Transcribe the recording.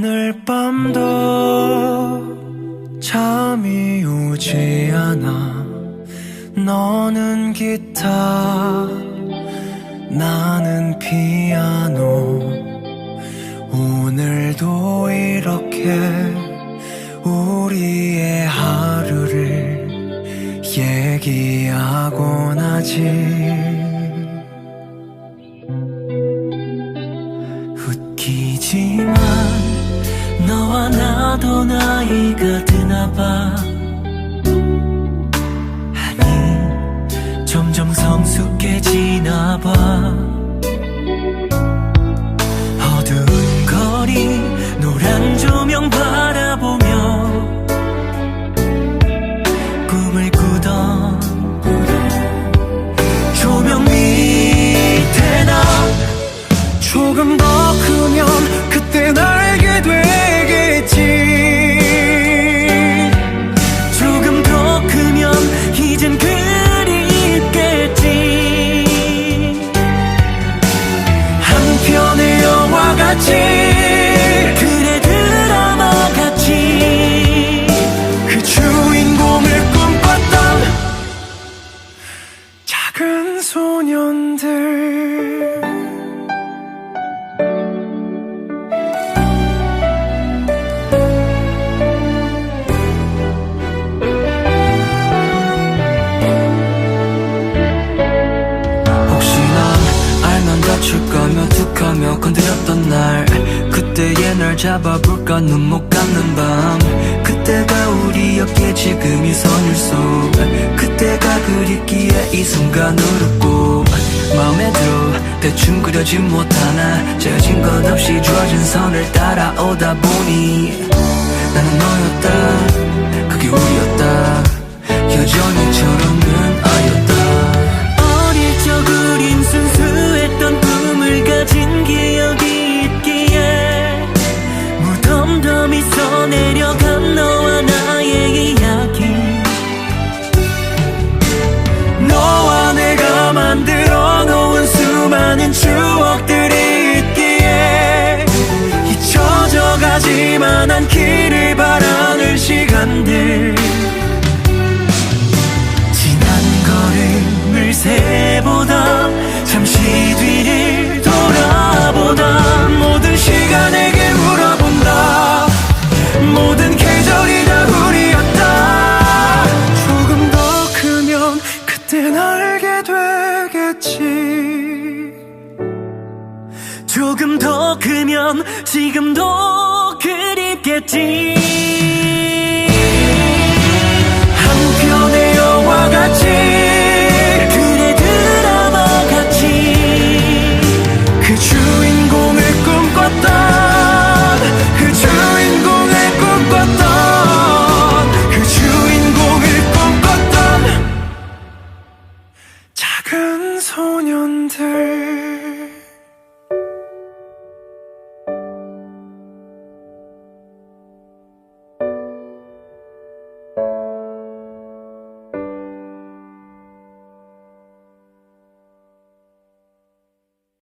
오늘 밤도 잠이 오지 않아. 너는 기타 나는 피아노. 오늘도 이렇게 우리의 하루를 얘기하곤 하지. 웃기지만 너와 나도 나이가 드나봐. 아니 점점 성숙해지나 봐 소년들. 혹시 난 알면 다칠까며 툭하며 건드렸던 날. 그때의 날 잡아볼까 눈 못 감는 밤. 그때가 우리였기에 지금이 선율 속 그립기에 이 순간을 웃고 마음에 들어 대충 그려진 못 하나 재어진 것 없이 주어진 선을 따라오다 보니 나는 너였다 많은 추억들이 있기에 잊혀져 가지만 않기를 바라는 시간들. 지난 걸음을 세보다 잠시 뒤를 돌아보다 모든 시간에게 물어본다. 모든 계절이 다 우리였다. 조금 더 크면 그땐 알게 되겠지 조금 더 크면 지금도 그립겠지